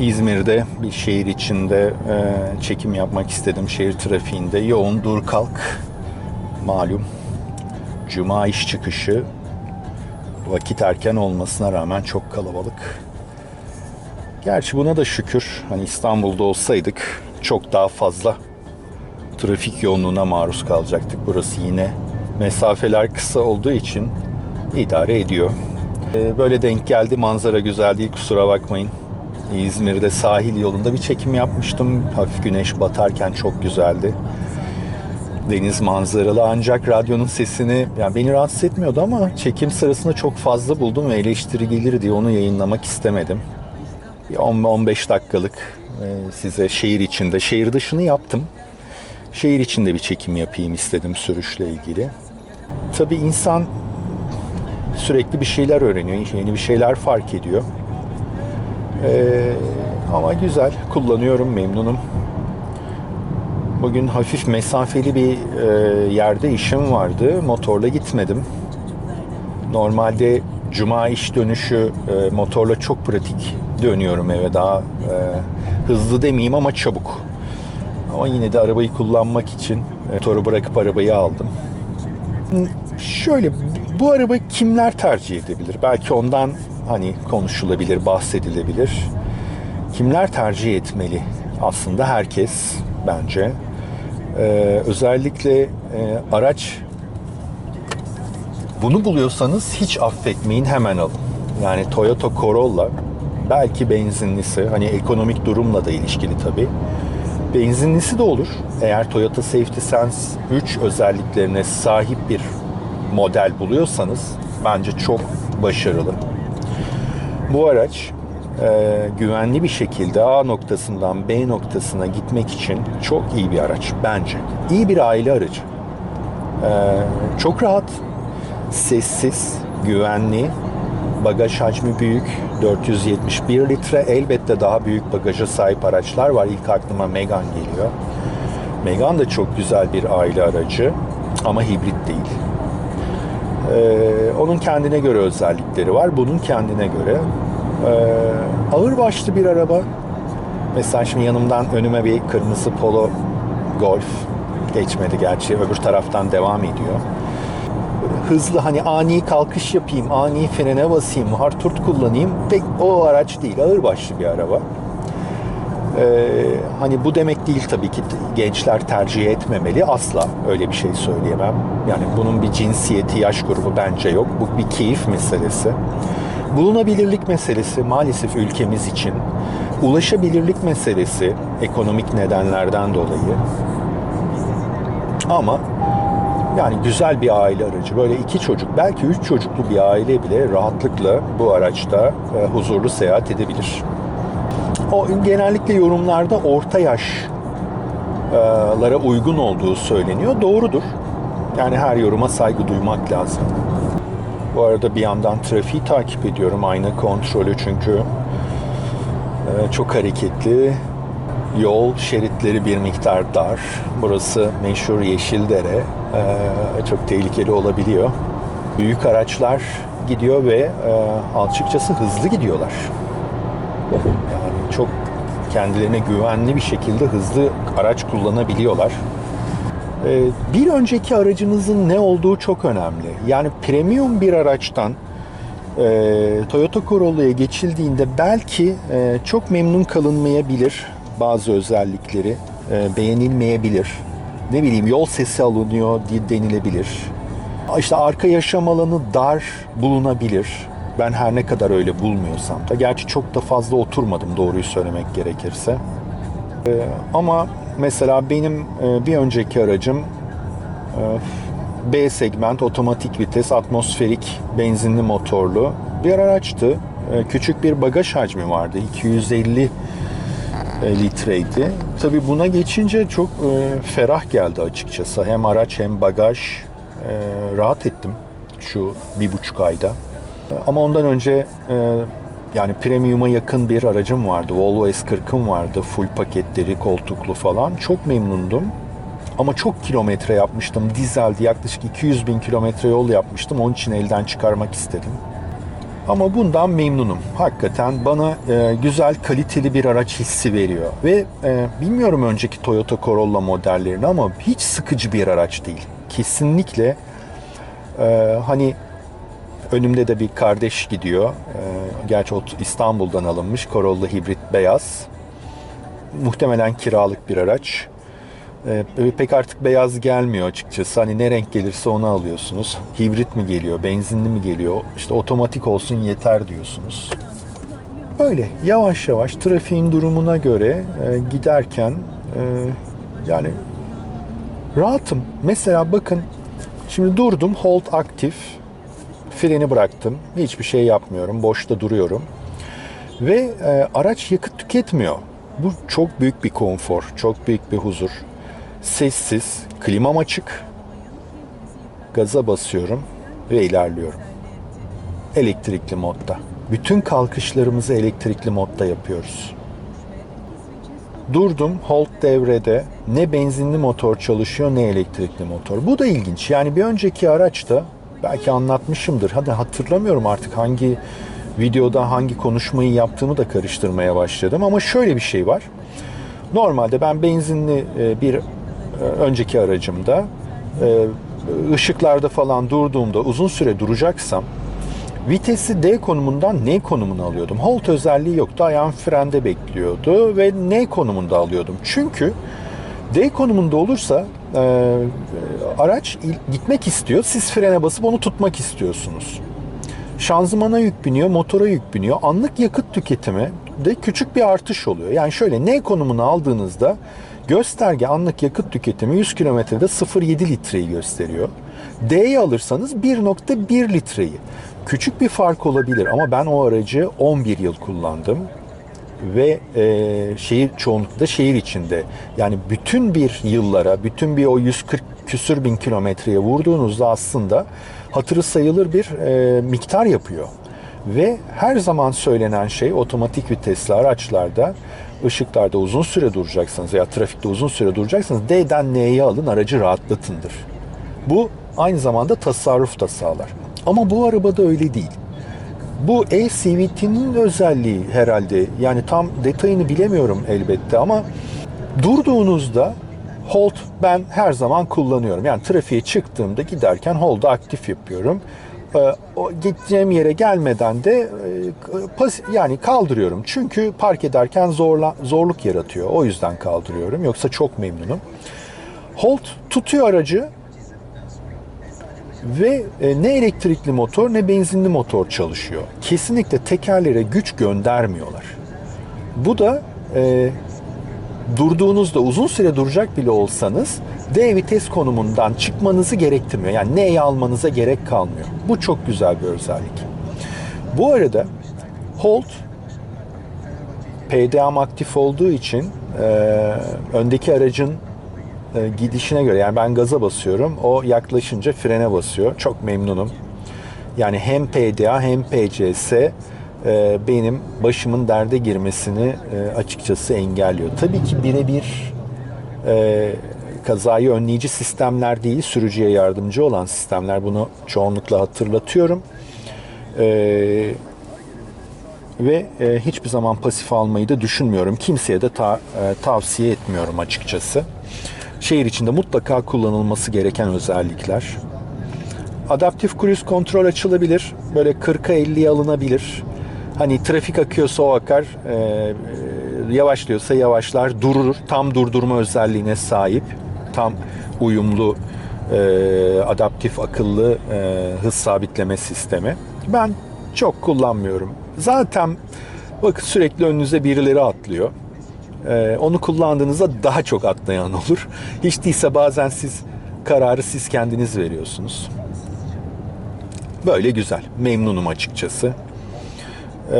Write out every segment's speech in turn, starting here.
İzmir'de bir şehir içinde e, çekim yapmak istedim. Şehir trafiğinde yoğun dur kalk malum. Cuma iş çıkışı vakit erken olmasına rağmen çok kalabalık. Gerçi buna da şükür. Hani İstanbul'da olsaydık çok daha fazla trafik yoğunluğuna maruz kalacaktık. Burası yine mesafeler kısa olduğu için idare ediyor. Ee, Böyle denk geldi. Manzara güzel değil kusura bakmayın. İzmir'de sahil yolunda bir çekim yapmıştım. Hafif güneş batarken çok güzeldi. Deniz manzaralı ancak radyonun sesini yani beni rahatsız etmiyordu ama çekim sırasında çok fazla buldum ve eleştiri gelir diye onu yayınlamak istemedim. Bir 10-15 dakikalık e, size şehir içinde, şehir dışını yaptım. Şehir içinde bir çekim yapayım istedim sürüşle ilgili. Tabii insan sürekli bir şeyler öğreniyor, yeni bir şeyler fark ediyor. Ee, ama güzel, kullanıyorum, memnunum. Bugün hafif mesafeli bir e, yerde işim vardı. Motorla gitmedim. Normalde cuma iş dönüşü e, motorla çok pratik dönüyorum eve. Daha e, hızlı demeyeyim ama çabuk. Ama yine de arabayı kullanmak için e, motoru bırakıp arabayı aldım. Şöyle bu araba kimler tercih edebilir? Belki ondan hani konuşulabilir, bahsedilebilir. Kimler tercih etmeli? Aslında herkes bence. Ee, özellikle e, araç bunu buluyorsanız hiç affetmeyin hemen alın. Yani Toyota Corolla belki benzinlisi hani ekonomik durumla da ilişkili tabii. Benzinlisi de olur. Eğer Toyota Safety Sense 3 özelliklerine sahip bir model buluyorsanız bence çok başarılı. Bu araç e, güvenli bir şekilde A noktasından B noktasına gitmek için çok iyi bir araç bence. İyi bir aile aracı. E, çok rahat, sessiz, güvenli, bagaj hacmi büyük, 471 litre. Elbette daha büyük bagaja sahip araçlar var. İlk aklıma Megane geliyor. Megane da çok güzel bir aile aracı ama hibrit değil. Ee, onun kendine göre özellikleri var. Bunun kendine göre. Ee, ağır başlı bir araba. Mesela şimdi yanımdan önüme bir kırmızı polo golf geçmedi gerçi. Öbür taraftan devam ediyor. Hızlı hani ani kalkış yapayım, ani frene basayım, harturt kullanayım. Pek o araç değil. Ağır başlı bir araba. Ee, hani bu demek değil tabii ki gençler tercih etmemeli. Asla öyle bir şey söyleyemem. Yani bunun bir cinsiyeti, yaş grubu bence yok. Bu bir keyif meselesi. Bulunabilirlik meselesi maalesef ülkemiz için. Ulaşabilirlik meselesi ekonomik nedenlerden dolayı. Ama yani güzel bir aile aracı. Böyle iki çocuk, belki üç çocuklu bir aile bile rahatlıkla bu araçta e, huzurlu seyahat edebilir. O genellikle yorumlarda orta yaşlara uygun olduğu söyleniyor. Doğrudur. Yani her yoruma saygı duymak lazım. Bu arada bir yandan trafiği takip ediyorum. Ayna kontrolü çünkü e, çok hareketli. Yol şeritleri bir miktar dar. Burası meşhur Yeşildere. E, çok tehlikeli olabiliyor. Büyük araçlar gidiyor ve e, açıkçası hızlı gidiyorlar. Çok kendilerine güvenli bir şekilde hızlı araç kullanabiliyorlar. Ee, Bir önceki aracınızın ne olduğu çok önemli. Yani premium bir araçtan e, Toyota Corolla'ya geçildiğinde belki e, çok memnun kalınmayabilir bazı özellikleri, e, beğenilmeyebilir. Ne bileyim yol sesi alınıyor denilebilir. İşte arka yaşam alanı dar bulunabilir. Ben her ne kadar öyle bulmuyorsam da. Gerçi çok da fazla oturmadım doğruyu söylemek gerekirse. Ee, ama mesela benim e, bir önceki aracım e, B segment otomatik vites atmosferik benzinli motorlu bir araçtı. E, küçük bir bagaj hacmi vardı. 250 e, litreydi. Tabii buna geçince çok ferah geldi açıkçası. Hem araç hem bagaj rahat ettim şu bir buçuk ayda. Ama ondan önce e, yani premium'a yakın bir aracım vardı. Volvo S40'ım vardı. Full paketleri, koltuklu falan. Çok memnundum. Ama çok kilometre yapmıştım. Dizeldi. Yaklaşık 200 bin kilometre yol yapmıştım. Onun için elden çıkarmak istedim. Ama bundan memnunum. Hakikaten bana e, güzel, kaliteli bir araç hissi veriyor. Ve e, bilmiyorum önceki Toyota Corolla modellerini ama hiç sıkıcı bir araç değil. Kesinlikle e, hani önümde de bir kardeş gidiyor. E, gerçi o İstanbul'dan alınmış Corolla hibrit beyaz. Muhtemelen kiralık bir araç. Ee, pek artık beyaz gelmiyor açıkçası. Hani ne renk gelirse onu alıyorsunuz. Hibrit mi geliyor, benzinli mi geliyor? İşte otomatik olsun yeter diyorsunuz. Böyle yavaş yavaş trafiğin durumuna göre e, giderken e, yani rahatım. Mesela bakın şimdi durdum hold aktif. Freni bıraktım. Hiçbir şey yapmıyorum. Boşta duruyorum. Ve e, araç yakıt tüketmiyor. Bu çok büyük bir konfor, çok büyük bir huzur sessiz, klimam açık. Gaza basıyorum ve ilerliyorum. Elektrikli modda. Bütün kalkışlarımızı elektrikli modda yapıyoruz. Durdum, hold devrede. Ne benzinli motor çalışıyor ne elektrikli motor. Bu da ilginç. Yani bir önceki araçta belki anlatmışımdır. Hadi hatırlamıyorum artık hangi videoda hangi konuşmayı yaptığımı da karıştırmaya başladım. Ama şöyle bir şey var. Normalde ben benzinli e, bir e, önceki aracımda e, ışıklarda falan durduğumda uzun süre duracaksam vitesi D konumundan N konumuna alıyordum. Hold özelliği yoktu. Ayağım frende bekliyordu ve N konumunda alıyordum. Çünkü D konumunda olursa e, araç gitmek istiyor. Siz frene basıp onu tutmak istiyorsunuz. Şanzımana yük biniyor, motora yük biniyor. Anlık yakıt tüketimi de küçük bir artış oluyor. Yani şöyle N konumunu aldığınızda Gösterge anlık yakıt tüketimi 100 kilometrede 0.7 litreyi gösteriyor. D'yi alırsanız 1.1 litreyi. Küçük bir fark olabilir ama ben o aracı 11 yıl kullandım ve e, şehir çoğunlukla şehir içinde. Yani bütün bir yıllara, bütün bir o 140 küsür bin kilometreye vurduğunuzda aslında hatırı sayılır bir e, miktar yapıyor. Ve her zaman söylenen şey otomatik vitesli araçlarda ışıklarda uzun süre duracaksınız ya trafikte uzun süre duracaksınız D'den N'ye alın aracı rahatlatındır. Bu aynı zamanda tasarruf da sağlar. Ama bu arabada öyle değil. Bu e-CVT'nin özelliği herhalde. Yani tam detayını bilemiyorum elbette ama durduğunuzda hold ben her zaman kullanıyorum. Yani trafiğe çıktığımda giderken hold'u aktif yapıyorum. Ee, o gideceğim yere gelmeden de e, yani kaldırıyorum. Çünkü park ederken zorla, zorluk yaratıyor. O yüzden kaldırıyorum. Yoksa çok memnunum. Holt tutuyor aracı ve e, ne elektrikli motor ne benzinli motor çalışıyor. Kesinlikle tekerlere güç göndermiyorlar. Bu da e, durduğunuzda uzun süre duracak bile olsanız D vites konumundan çıkmanızı gerektirmiyor. Yani N'yi almanıza gerek kalmıyor. Bu çok güzel bir özellik. Bu arada Hold PDA'm aktif olduğu için e, öndeki aracın e, gidişine göre yani ben gaza basıyorum. O yaklaşınca frene basıyor. Çok memnunum. Yani hem PDA hem PCS e, benim başımın derde girmesini e, açıkçası engelliyor. Tabii ki birebir kazayı önleyici sistemler değil, sürücüye yardımcı olan sistemler. Bunu çoğunlukla hatırlatıyorum. Ve hiçbir zaman pasif almayı da düşünmüyorum. Kimseye de ta, tavsiye etmiyorum açıkçası. Şehir içinde mutlaka kullanılması gereken özellikler. Adaptif cruise kontrol açılabilir. Böyle 40'a 50'ye alınabilir. Hani trafik akıyorsa o akar, e, e, yavaşlıyorsa yavaşlar, durur. Tam durdurma özelliğine sahip tam uyumlu e, adaptif akıllı e, hız sabitleme sistemi. Ben çok kullanmıyorum. Zaten bakın sürekli önünüze birileri atlıyor. E, onu kullandığınızda daha çok atlayan olur. Hiç değilse bazen siz kararı siz kendiniz veriyorsunuz. Böyle güzel. Memnunum açıkçası. Ee,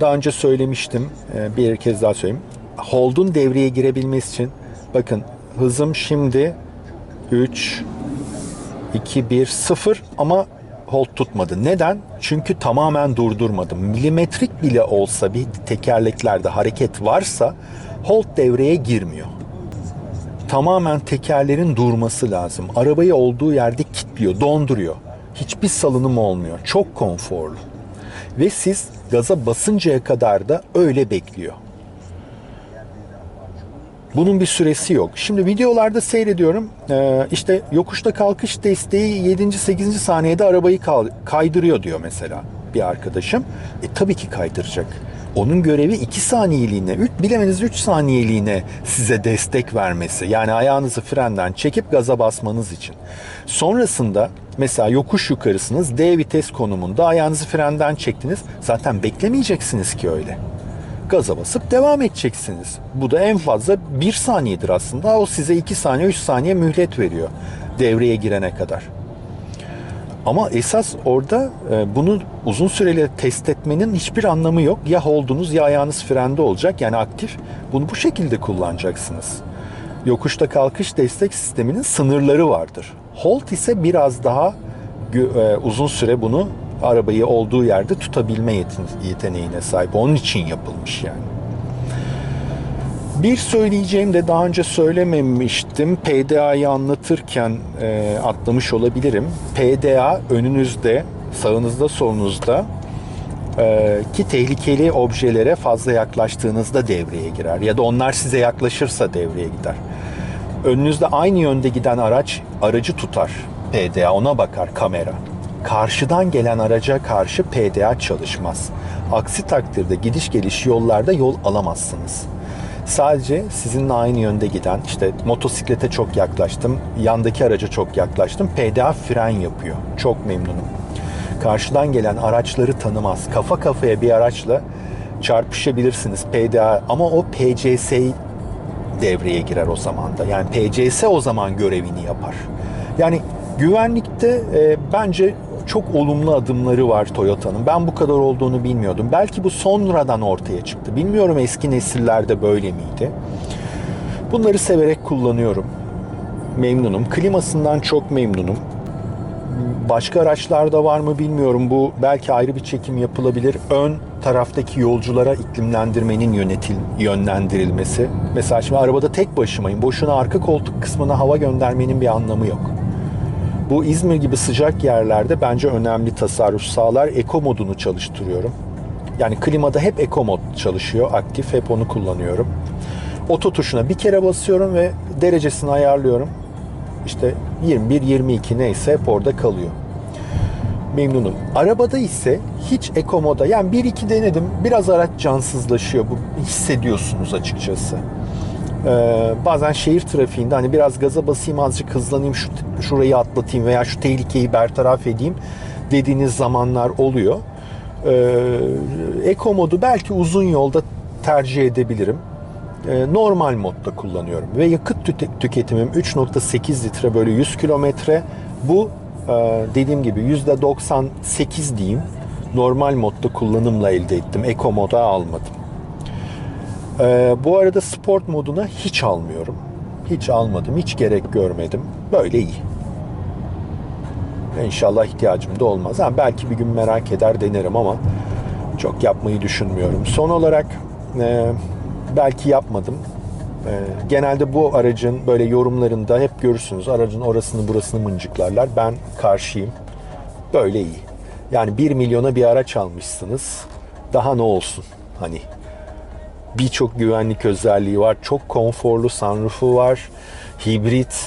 daha önce söylemiştim. Ee, bir kez daha söyleyeyim. Hold'un devreye girebilmesi için bakın hızım şimdi 3 2 1 0 ama hold tutmadı. Neden? Çünkü tamamen durdurmadım. Milimetrik bile olsa bir tekerleklerde hareket varsa hold devreye girmiyor. Tamamen tekerlerin durması lazım. Arabayı olduğu yerde kilitliyor, donduruyor. Hiçbir salınım olmuyor. Çok konforlu. Ve siz gaza basıncaya kadar da öyle bekliyor. Bunun bir süresi yok. Şimdi videolarda seyrediyorum. Ee, işte yokuşta kalkış desteği 7. 8. saniyede arabayı kaydırıyor diyor mesela bir arkadaşım. E tabii ki kaydıracak. Onun görevi 2 saniyeliğine, 3, bilemeniz 3 saniyeliğine size destek vermesi. Yani ayağınızı frenden çekip gaza basmanız için. Sonrasında mesela yokuş yukarısınız D vites konumunda ayağınızı frenden çektiniz. Zaten beklemeyeceksiniz ki öyle gaza basıp devam edeceksiniz. Bu da en fazla 1 saniyedir aslında. O size 2 saniye 3 saniye mühlet veriyor devreye girene kadar. Ama esas orada e, bunu uzun süreli test etmenin hiçbir anlamı yok. Ya holdunuz ya ayağınız frende olacak yani aktif. Bunu bu şekilde kullanacaksınız. Yokuşta kalkış destek sisteminin sınırları vardır. Hold ise biraz daha e, uzun süre bunu arabayı olduğu yerde tutabilme yeteneğine sahip. Onun için yapılmış yani. Bir söyleyeceğim de daha önce söylememiştim. PDA'yı anlatırken e, atlamış olabilirim. PDA önünüzde, sağınızda, solunuzda e, ki tehlikeli objelere fazla yaklaştığınızda devreye girer. Ya da onlar size yaklaşırsa devreye gider. Önünüzde aynı yönde giden araç aracı tutar. PDA ona bakar kamera. Karşıdan gelen araca karşı PDA çalışmaz. Aksi takdirde gidiş geliş yollarda yol alamazsınız. Sadece sizinle aynı yönde giden işte motosiklete çok yaklaştım, yandaki araca çok yaklaştım. PDA fren yapıyor. Çok memnunum. Karşıdan gelen araçları tanımaz. Kafa kafaya bir araçla çarpışabilirsiniz PDA ama o PCS devreye girer o zaman da. Yani PCS o zaman görevini yapar. Yani güvenlikte e, bence çok olumlu adımları var Toyota'nın. Ben bu kadar olduğunu bilmiyordum. Belki bu sonradan ortaya çıktı. Bilmiyorum eski nesillerde böyle miydi. Bunları severek kullanıyorum. Memnunum. Klimasından çok memnunum. Başka araçlarda var mı bilmiyorum. Bu belki ayrı bir çekim yapılabilir. Ön taraftaki yolculara iklimlendirmenin yönetil, yönlendirilmesi. Mesela şimdi arabada tek başımayım. Boşuna arka koltuk kısmına hava göndermenin bir anlamı yok. Bu İzmir gibi sıcak yerlerde bence önemli tasarruf sağlar. Eko modunu çalıştırıyorum. Yani klimada hep eko mod çalışıyor. Aktif hep onu kullanıyorum. Oto tuşuna bir kere basıyorum ve derecesini ayarlıyorum. İşte 21, 22 neyse hep orada kalıyor. Memnunum. Arabada ise hiç eko moda yani 1-2 denedim. Biraz araç cansızlaşıyor. Bu hissediyorsunuz açıkçası. Ee, bazen şehir trafiğinde hani biraz gaza basayım azıcık hızlanayım şu şurayı atlatayım veya şu tehlikeyi bertaraf edeyim dediğiniz zamanlar oluyor. Ee, Eko modu belki uzun yolda tercih edebilirim. Ee, normal modda kullanıyorum ve yakıt tüketimim 3.8 litre böyle 100 kilometre. Bu e, dediğim gibi %98 diyeyim normal modda kullanımla elde ettim. Eko moda almadım. Ee, bu arada sport moduna hiç almıyorum. Hiç almadım, hiç gerek görmedim. Böyle iyi. İnşallah ihtiyacım da olmaz. Ha, belki bir gün merak eder denerim ama çok yapmayı düşünmüyorum. Son olarak e, belki yapmadım. E, genelde bu aracın böyle yorumlarında hep görürsünüz aracın orasını burasını mıncıklarlar. Ben karşıyım. Böyle iyi. Yani 1 milyona bir araç almışsınız. Daha ne olsun? Hani birçok güvenlik özelliği var. Çok konforlu sunroofu var. Hibrit